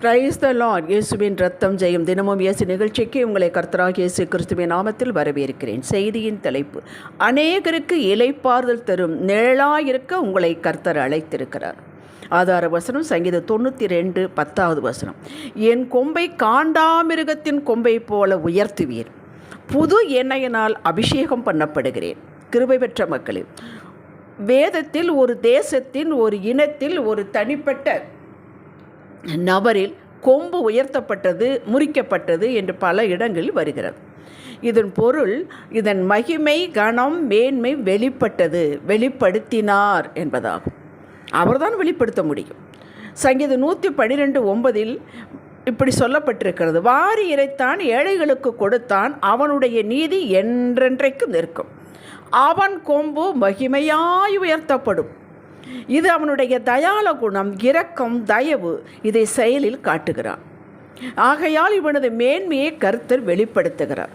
Praise the Lord இயேசுவின் ரத்தம் ஜெயம். தினமும் இயேசு நிகழ்ச்சிக்கு உங்களை கர்த்தராக இயேசு கிறிஸ்துவின் நாமத்தில் வரவேற்கிறேன். செய்தியின் தலைப்பு அநேகருக்கு இலைப்பாறுதல் தரும் நிழலாயிருக்க உங்களை கர்த்தர் அழைத்திருக்கிறார். ஆதார வசனம் சங்கீத தொண்ணூற்றி ரெண்டு பத்தாவது வசனம். என் கொம்பை காண்டாமிருகத்தின் கொம்பை போல உயர்த்துவீர். புது எண்ணெயினால் அபிஷேகம் பண்ணப்படுகிறேன். கிருபை பெற்ற மக்களே வேதத்தில் ஒரு தேசத்தின் ஒரு இனத்தில் ஒரு தனிப்பட்ட நபரில் கொம்பு உயர்த்தப்பட்டது முறிக்கப்பட்டது என்று பல இடங்களில் வருகிறது. இதன் பொருள் இதன் மகிமை கணம் மேன்மை வெளிப்பட்டது வெளிப்படுத்தினார் என்பதாகும். அவர்தான் வெளிப்படுத்த முடியும். சங்கீதம் நூற்றி பன்னிரெண்டு ஒன்பதில் இப்படி சொல்லப்பட்டிருக்கிறது. வாரி இறைத்தான் ஏழைகளுக்கு கொடுத்தான் அவனுடைய நீதி என்றென்றைக்கும் நிற்கும். அவன் கொம்பு மகிமையாய் உயர்த்தப்படும். இது அவனுடைய தயால குணம் இரக்கம் தயவு இதை செயலில் காட்டுகிறார். ஆகையால் இவனது மேன்மையை கருத்தர் வெளிப்படுத்துகிறார்.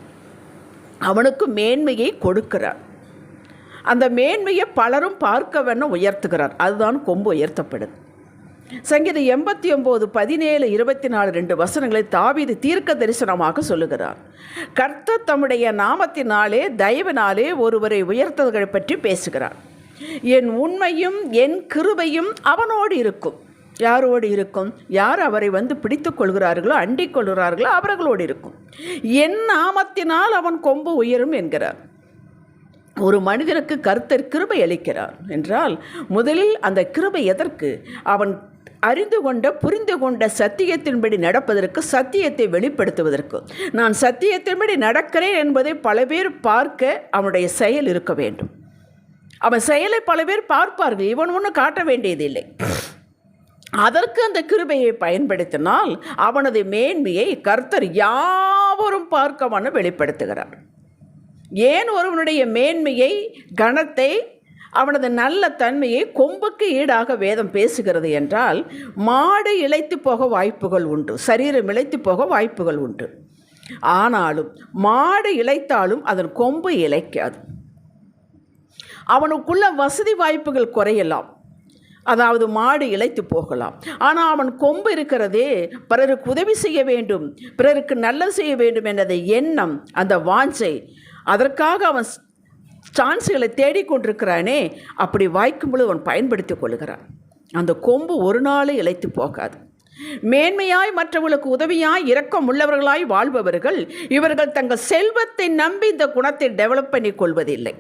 அவனுக்கு மேன்மையை கொடுக்கிறார். அந்த மேன்மையை பலரும் பார்க்கவென உயர்த்துகிறார். அதுதான் கொம்பு உயர்த்தப்படுது. சங்கீதம் எண்பத்தி ஒம்பது பதினேழு இருபத்தி நாலு ரெண்டு வசனங்களை தாவீது தீர்க்க தரிசனமாக சொல்லுகிறார். கர்த்தர் தம்முடைய நாமத்தினாலே தயவினாலே ஒருவரை உயர்த்ததை பற்றி பேசுகிறார். என் உண்மையும் என் கிருபையும் அவனோடு இருக்கும். யாரோடு இருக்கும்? யார் அவரை வந்து பிடித்து கொள்கிறார்களோ அண்டிக் கொள்கிறார்களோ அவர்களோடு இருக்கும். என் நாமத்தினால் அவன் கொம்பு உயரும் என்கிறார். ஒரு மனிதனுக்கு கருத்தர் கிருபை அளிக்கிறார் என்றால் முதலில் அந்த கிருபை எதற்கு? அவன் அறிந்து கொண்ட புரிந்து கொண்ட சத்தியத்தின்படி நடப்பதற்கு சத்தியத்தை வெளிப்படுத்துவதற்கு. நான் சத்தியத்தின்படி நடக்கிறேன் என்பதை பல பேர் பார்க்க அவனுடைய செயல் இருக்க வேண்டும். அவன் செயலை பல பேர் பார்ப்பார்கள். இவன் ஒன்றும் காட்ட வேண்டியதில்லை. அதற்கு அந்த கிருபையை பயன்படுத்தினால் அவனது மேன்மையை கர்த்தர் யாவரும் பார்க்கவன்னு வெளிப்படுத்துகிறார். ஏன் ஒருவனுடைய மேன்மையை கணத்தை அவனது நல்ல தன்மையை கொம்புக்கு ஈடாக வேதம் பேசுகிறது என்றால் மாடு இழைத்து போக வாய்ப்புகள் உண்டு சரீரம் இழைத்து போக வாய்ப்புகள் உண்டு. ஆனாலும் மாடு இழைத்தாலும் அதன் கொம்பு இழைக்காது. அவனுக்குள்ள வசதி வாய்ப்புகள் குறையலாம். அதாவது மாடு இழைத்து போகலாம். ஆனால் அவன் கொம்பு இருக்கிறதே பிறருக்கு உதவி செய்ய வேண்டும் பிறருக்கு நல்லது செய்ய வேண்டும் என்ற எண்ணம் அந்த வாஞ்சை அதற்காக அவன் சான்ஸுகளை தேடிக்கொண்டிருக்கிறானே அப்படி வாய்க்கும் பொழுது அவன் பயன்படுத்தி கொள்கிறான். அந்த கொம்பு ஒரு நாளே இழைத்து போகாது. மேன்மையாய் மற்றவர்களுக்கு உதவியாய் இரக்கம் உள்ளவர்களாய் வாழ்பவர்கள் இவர்கள் தங்கள் செல்வத்தை நம்பி இந்த குணத்தை டெவலப் பண்ணி கொள்வதில்லை.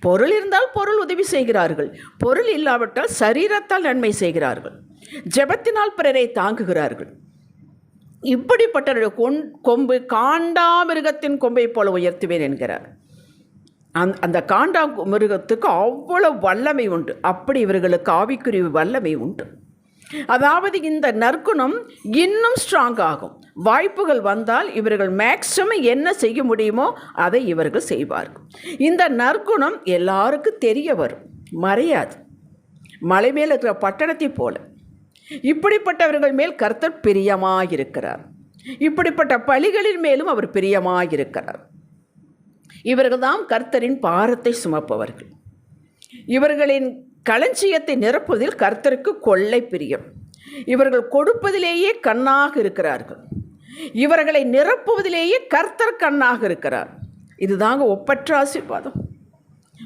பொருள் இருந்தால் பொருள் உதவி செய்கிறார்கள். பொருள் இல்லாவிட்டால் சரீரத்தால் நன்மை செய்கிறார்கள். ஜெபத்தினால் பிறரை தாங்குகிறார்கள். இப்படிப்பட்ட கொண் கொம்பு காண்டாமிருகத்தின் கொம்பை போல உயர்த்துவேன் என்கிறார். அந் அந்த காண்டா மிருகத்துக்கு அவ்வளோ வல்லமை உண்டு. அப்படி இவர்களுக்கு ஆவிக்குரிய வல்லமை உண்டு. அதாவது இந்த நற்குணம் இன்னும் ஸ்ட்ராங் ஆகும். வாய்ப்புகள் வந்தால் இவர்கள் மேக்ஸிமம் என்ன செய்ய முடியுமோ அதை இவர்கள் செய்வார்கள். இந்த நற்குணம் எல்லாருக்கும் தெரிய வரும். மறையாது. மலை மேல் இருக்கிற பட்டணத்தை போல. இப்படிப்பட்டவர்கள் மேல் கர்த்தர் பிரியமாயிருக்கிறார். இப்படிப்பட்ட பலிகளின் மேலும் அவர் பிரியமாயிருக்கிறார். இவர்கள் தான் கர்த்தரின் பாரத்தை சுமப்பவர்கள். இவர்களின் களஞ்சியத்தை நிரப்புவதில் கர்த்தருக்கு கொள்ளை பிரியம். இவர்கள் கொடுப்பதிலேயே கண்ணாக இருக்கிறார்கள். இவர்களை நிரப்புவதிலேயே கர்த்தர் கண்ணாக இருக்கிறார். இதுதாங்க ஒப்பற்ற ஆசீர்வாதம்.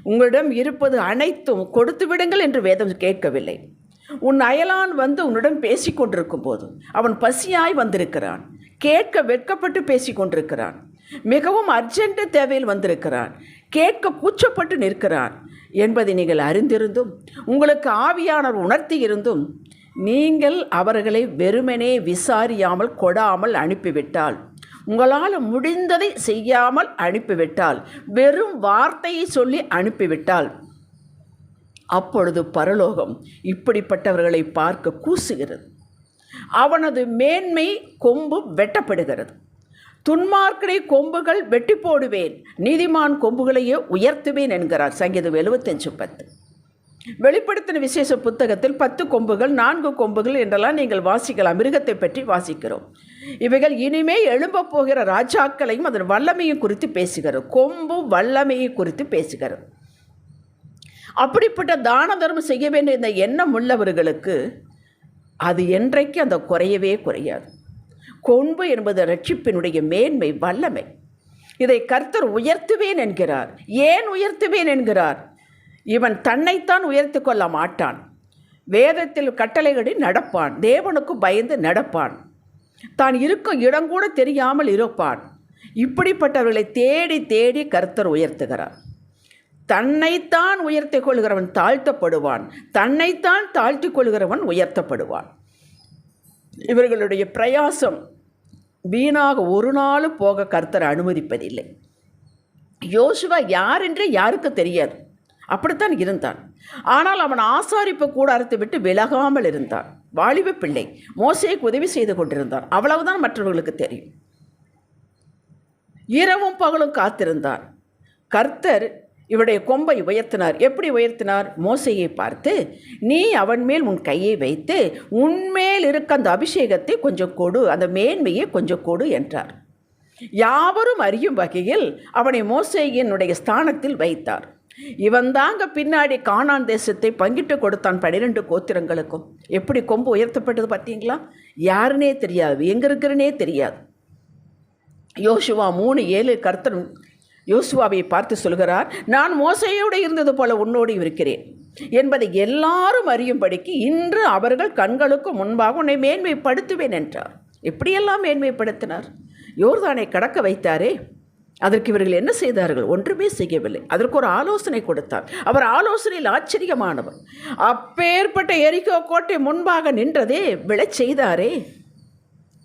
உங்களிடம் இருப்பது அனைத்தும் கொடுத்து விடுங்கள் என்று வேதம் கேட்கவில்லை. உன் அயலான் வந்து உன்னிடம் பேசிக்கொண்டிருக்கும் போது அவன் பசியாய் வந்திருக்கிறான். கேட்க வெட்கப்பட்டு பேசிக்கொண்டிருக்கிறான் மிகவும் அர்ஜென்ட் தேவையில் வந்திருக்கிறான். கேட்க கூச்சப்பட்டு நிற்கிறான். என்பதை நீங்கள் அறிந்திருந்தும் உங்களுக்கு ஆவியானவர் உணர்த்தி இருந்தும் நீங்கள் அவர்களை வெறுமனே விசாரியாமல் கொடாமல் அனுப்பிவிட்டால். உங்களால் முடிந்ததை செய்யாமல் அனுப்பிவிட்டால். வெறும் வார்த்தையை சொல்லி அனுப்பிவிட்டால். அப்பொழுது பரலோகம் இப்படிப்பட்டவர்களை பார்க்க கூசுகிறது. அவனது மேன்மை கொம்பு வெட்டப்படுகிறது. துன்மார்க்கடை கொம்புகள் வெட்டி போடுவேன் நீதிமான் கொம்புகளையே உயர்த்துவேன் என்கிறார் சங்கீதம் எழுபத்தஞ்சு பத்து. வெளிப்படுத்தின விசேஷ புத்தகத்தில் பத்து கொம்புகள் நான்கு கொம்புகள் என்றெல்லாம் நீங்கள் வாசிக்கலாம். மிருகத்தை பற்றி வாசிக்கிறோம். இவைகள் இனிமே எழும்ப போகிற ராஜாக்களையும் அதன் வல்லமையும் குறித்து பேசுகிறது. கொம்பு வல்லமையை குறித்து பேசுகிறது. அப்படிப்பட்ட தான தர்மம் செய்ய வேண்டிய இந்த எண்ணம் உள்ளவர்களுக்கு அது என்றைக்கு அந்த குறையவே குறையாது. கொம்பு என்பது ரட்சிப்பினுடைய மேன்மை வல்லமை. இதை கர்த்தர் உயர்த்துவேன் என்கிறார். ஏன் உயர்த்துவேன் என்கிறார்? இவன் தன்னைத்தான் உயர்த்தி கொள்ள மாட்டான். வேதத்தில் கட்டளைகளில் நடப்பான். தேவனுக்கு பயந்து நடப்பான். தான் இருக்கும் இடம் கூட தெரியாமல் இருப்பான். இப்படிப்பட்டவர்களை தேடி தேடி கர்த்தர் உயர்த்துகிறார். தன்னைத்தான் உயர்த்தி கொள்கிறவன் தாழ்த்தப்படுவான். தன்னைத்தான் தாழ்த்திக் கொள்கிறவன் உயர்த்தப்படுவான். இவர்களுடைய பிரயாசம் வீணாக ஒரு நாளும் போக கர்த்தர் அனுமதிப்பதில்லை. யோசுவா யார் என்றே யாருக்கு தெரியாது. அப்படித்தான் இருந்தான். ஆனால் அவன் ஆசாரிப்பு கூடாரத்தை விட்டு விலகாமல் இருந்தான். வாலிப பிள்ளை. மோசைக்கு உதவி செய்து கொண்டிருந்தான். அவ்வளவுதான் மற்றவர்களுக்கு தெரியும். இரவும் பகலும் காத்திருந்தான். கர்த்தர் இவருடைய கொம்பை உயர்த்தினார். எப்படி உயர்த்தினார்? மோசையை பார்த்து நீ அவன் மேல் உன் கையை வைத்து உன்மேல் இருக்க அந்த அபிஷேகத்தை கொஞ்சம் கொடு அந்த மேன்மையை கொஞ்சம் கொடு என்றார். யாவரும் அறியும் வகையில் அவனை மோசையினுடைய ஸ்தானத்தில் வைத்தார். இவன் தாங்க பின்னாடி காணான் தேசத்தை பங்கிட்டு கொடுத்தான் பன்னிரெண்டு கோத்திரங்களுக்கும். எப்படி கொம்பு உயர்த்தப்பட்டது பார்த்தீங்களா? யாருனே தெரியாது எங்கே இருக்கிறனே தெரியாது. யோசுவா மூணு ஏழு கர்த்தர் யோசுவாவை பார்த்து சொல்கிறார் நான் மோசையோடு இருந்தது போல உன்னோடு இருக்கிறேன். என்பதை எல்லாரும் அறியும்படிக்கு இன்று அவர்கள் கண்களுக்கு முன்பாக உன்னை மேன்மைப்படுத்துவேன் என்றார். எப்படியெல்லாம் மேன்மைப்படுத்தினார்? யோர்தானை கடக்க வைத்தாரே. அதற்கு இவர்கள் என்ன செய்தார்கள்? ஒன்றுமே செய்யவில்லை. அதற்கு ஒரு ஆலோசனை கொடுத்தார். அவர் ஆலோசனையில் ஆச்சரியமானவர். அப்பேற்பட்ட எரிக்கோ கோட்டை முன்பாக நின்றதே விழச் செய்தாரே.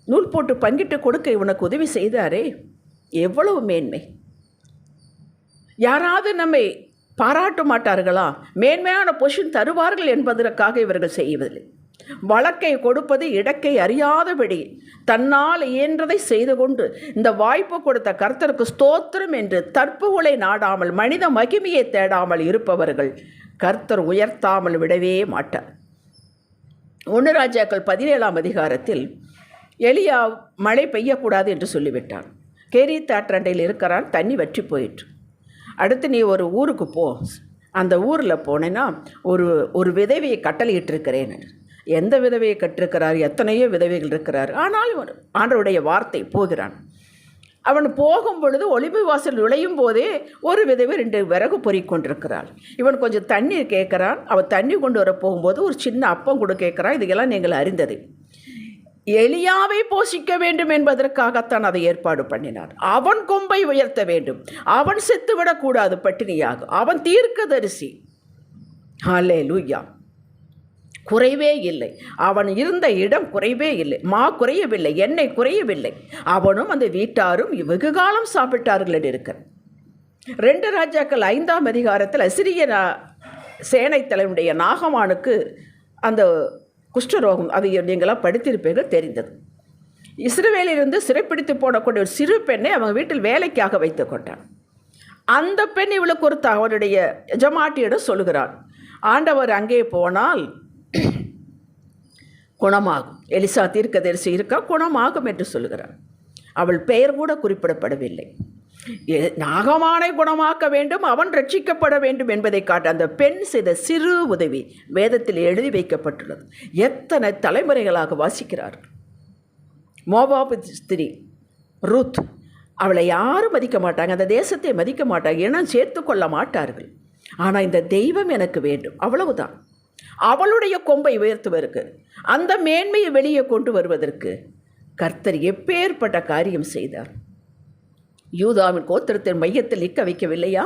நூல் போட்டு பங்கிட்டு கொடுக்க இவனுக்கு உதவி செய்தாரே. எவ்வளவு மேன்மை. யாராவது நம்மை பாராட்ட மாட்டார்களா? மேன்மையான பொஷின் தருவார்கள் என்பதற்காக இவர்கள் செய்வதில்லை வழக்கை கொடுப்பது இடக்கை அறியாதபடி தன்னால் இயன்றதை செய்து கொண்டு இந்த வாய்ப்பு கொடுத்த கர்த்தருக்கு ஸ்தோத்திரம் என்று தற்புகளை நாடாமல் மனித மகிமையை தேடாமல் இருப்பவர்கள் கர்த்தர் உயர்த்தாமல் விடவே மாட்டார். ஒன்று ராஜாக்கள் பதினேழாம் அதிகாரத்தில் எலியா மழை பெய்யக்கூடாது என்று சொல்லிவிட்டான் கேரி தாற்றண்டையில் இருக்கிறான் தண்ணி வற்றி போயிற்று. அடுத்து நீ ஒரு ஊருக்கு போ. அந்த ஊரில் போனேன்னா ஒரு ஒரு விதவையை கட்டளையிட்டிருக்கிறேன். எந்த விதவையை கற்றிருக்கிறார் எத்தனையோ விதவைகள் இருக்கிறார். ஆனால் இவன் ஆண்டருடைய வார்த்தை போகிறான். அவன் போகும் பொழுது ஒளிபு வாசல் நுழையும் போதே ஒரு விதவை ரெண்டு விறகு பொறிக்கொண்டிருக்கிறாள் இவன் கொஞ்சம் தண்ணீர் கேட்குறான். அவன் தண்ணி கொண்டு வர போகும்போது ஒரு சின்ன அப்பம் கொடு கேட்குறான். இதுக்கெல்லாம் நீங்கள் அறிந்தது. எலியாவை போஷிக்க வேண்டும் என்பதற்காகத்தான் அதை ஏற்பாடு பண்ணினார் அவன் கொம்பை உயர்த்த வேண்டும். அவன் செத்துவிடக்கூடாது பட்டினியாக. அவன் தீர்க்கதரிசி. ஹலே லூயா குறைவே இல்லை. அவன் இருந்த இடம் குறைவே இல்லை. மா குறையவில்லை எண்ணெய் குறையவில்லை. அவனும் அந்த வீட்டாரும் வெகு காலம் சாப்பிட்டார்கள் என்று ரெண்டு ராஜாக்கள் ஐந்தாம் அதிகாரத்தில் சிறிய சேனை தலைவனுடைய நாகமானுக்கு அந்த குஷ்டரோகம் அதை நீங்களாம் படித்திருப்பீர்கள் தெரிந்தது. இஸ்ரவேலிலிருந்து சிறைப்பிடித்து போடக்கூடிய ஒரு சிறு பெண்ணை அவங்க வீட்டில் வேலைக்காக வைத்து கொண்டான். அந்த பெண் இவளுக்கு ஒரு அவனுடைய எஜமாட்டியிடம் சொல்கிறான் ஆண்டவர் அங்கே போனால் குணமாகும். எலிசா தீர்க்கதரிசி இருக்கா? குணமாகும் என்று சொல்கிறார் அவள் பெயர் கூட குறிப்பிடப்படவில்லை. நாகமானை குணமாக்க வேண்டும் அவன் ரட்சிக்கப்பட வேண்டும் என்பதை காட்ட அந்த பெண் செய்த சிறு உதவி வேதத்தில் எழுதி வைக்கப்பட்டுள்ளது. எத்தனை தலைமுறைகளாக வாசிக்கிறார். மோபாபு ஸ்திரி ருத் அவளை யாரும் மதிக்க மாட்டாங்க அந்த தேசத்தை மதிக்க மாட்டாங்க இனம் சேர்த்து கொள்ள மாட்டார்கள். ஆனால் இந்த தெய்வம் எனக்கு வேண்டும் அவ்வளவுதான். அவளுடைய கொம்பை உயர்த்துவதற்கு அந்த மேன்மையை வெளியே கொண்டு வருவதற்கு கர்த்தர் எப்பேற்பட்ட காரியம் செய்தார். யூதாவின் கோத்திரத்தின் மையத்தில் நிற்க வைக்கவில்லையா?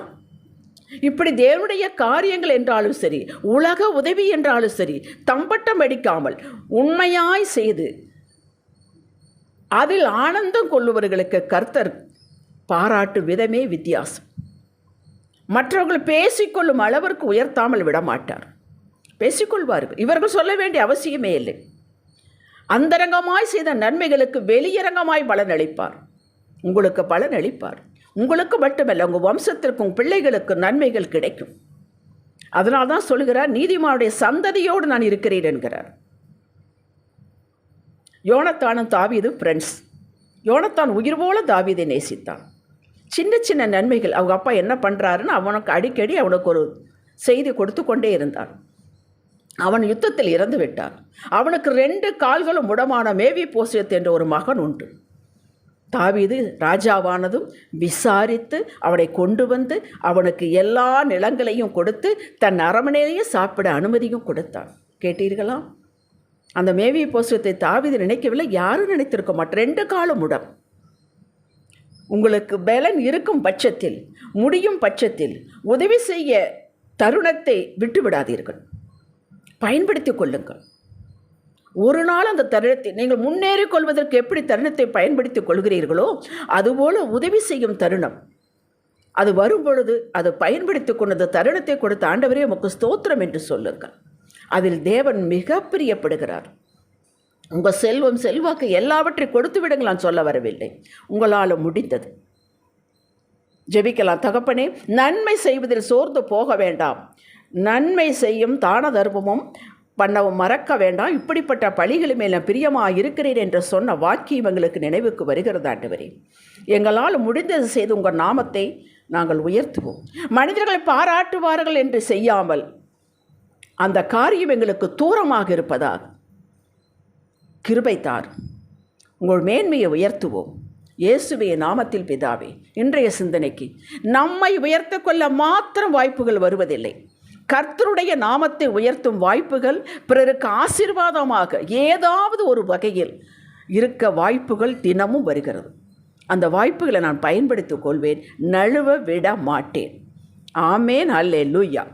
இப்படி தேவனுடைய காரியங்கள் என்றாலும் சரி உலக உதவி என்றாலும் சரி தம்பட்டம் அடிக்காமல் உண்மையாய் செய்து அதில் ஆனந்தம் கொள்ளுவர்களுக்கு கர்த்தர் பாராட்டு விதமே வித்தியாசம். மற்றவர்கள் பேசிக்கொள்ளும் அளவிற்கு உயர்த்தாமல் விடமாட்டார். பேசிக்கொள்வார்கள் இவர்கள் சொல்ல வேண்டிய அவசியமே இல்லை. அந்தரங்கமாய் செய்த நன்மைகளுக்கு வெளியரங்கமாய் பலனளிப்பார். உங்களுக்கு பலன் அளிப்பார் உங்களுக்கு மட்டுமல்ல உங்கள் வம்சத்திற்கும் பிள்ளைகளுக்கும் பிள்ளைகளுக்கு நன்மைகள் கிடைக்கும். அதனால் தான் சொல்கிறார் நீதிமானுடைய சந்ததியோடு நான் இருக்கிறேன் என்கிறார். யோனத்தானும் தாவீது ஃப்ரெண்ட்ஸ் யோனத்தான் உயிர் போல தாவீதை நேசித்தான். சின்ன சின்ன நன்மைகள் அவங்க அப்பா என்ன பண்ணுறாருன்னு அவனுக்கு அடிக்கடி அவனுக்கு ஒரு செய்தி கொடுத்து கொண்டே இருந்தான். அவன் யுத்தத்தில் இறந்து விட்டான். அவனுக்கு ரெண்டு கால்களும் உடமான மேவி போசியத் என்ற ஒரு மகன் உண்டு. தாவீது ராஜாவானதும் விசாரித்து அவனை கொண்டு வந்து அவனுக்கு எல்லா நிலங்களையும் கொடுத்து தன் அரமனையிலேயே சாப்பிட அனுமதியும் கொடுத்தான். கேட்டீர்களா? அந்த மேவி போசியத்தை தாவீது நினைக்கவில்லை. யாரும் நினைத்திருக்க மாட்டோம் ரெண்டு காலம் உடம். உங்களுக்கு பலன் இருக்கும் பட்சத்தில் முடியும் பட்சத்தில் உதவி செய்ய தருணத்தை விட்டுவிடாதீர்கள். பயன்படுத்தி பயன்படுத்திக் கொள்ளுங்கள். ஒரு நாள் அந்த தருணத்தை நீங்கள் முன்னேறி கொள்வதற்கு எப்படி தருணத்தை பயன்படுத்திக் கொள்கிறீர்களோ அதுபோல உதவி செய்யும் தருணம். அது வரும் பொழுது அது பயன்படுத்தி கொண்டது தருணத்தை கொடுத்த ஆண்டவரே உமக்கு ஸ்தோத்திரம் என்று சொல்லுங்கள். அதில் தேவன் மிக பிரியப்படுகிறார். உங்கள் செல்வம் செல்வாக்கு எல்லாவற்றையும் கொடுத்து விடுங்கள் நான் சொல்ல வரவில்லை. உங்களால் முடிந்தது. ஜெபிக்கலாம் தகப்பனே நன்மை செய்வதில் சோர்ந்து போக வேண்டாம். நன்மை செய்யும் தான தர்மமும் பண்ணவும் மறக்க வேண்டாம். இப்படிப்பட்ட பழிகளின் மேல் நான் பிரியமாக இருக்கிறேன் என்று சொன்ன வாக்கியம் எங்களுக்கு நினைவுக்கு வருகிறது ஆண்டவரே. எங்களால் முடிந்தது செய்து உங்கள் நாமத்தை நாங்கள் உயர்த்துவோம். மனிதர்களை பாராட்டுவார்கள் என்று செய்யாமல் அந்த காரியம் எங்களுக்கு தூரமாக இருப்பதால் கிருபைத்தார் உங்கள் மேன்மையை உயர்த்துவோம். இயேசுவே நாமத்தில் பிதாவே இன்றைய சிந்தனைக்கு நம்மை உயர்த்த கொள்ள மாத்திரம் வாய்ப்புகள் வருவதில்லை. கர்த்தருடைய நாமத்தை உயர்த்தும் வாய்ப்புகள் பிறருக்கு ஆசீர்வாதமாக ஏதாவது ஒரு வகையில் இருக்க வாய்ப்புகள் தினமும் வருகிறது. அந்த வாய்ப்புகளை நான் பயன்படுத்திக் கொள்வேன் நழுவ விட மாட்டேன். ஆமேன் அல்லே லூயா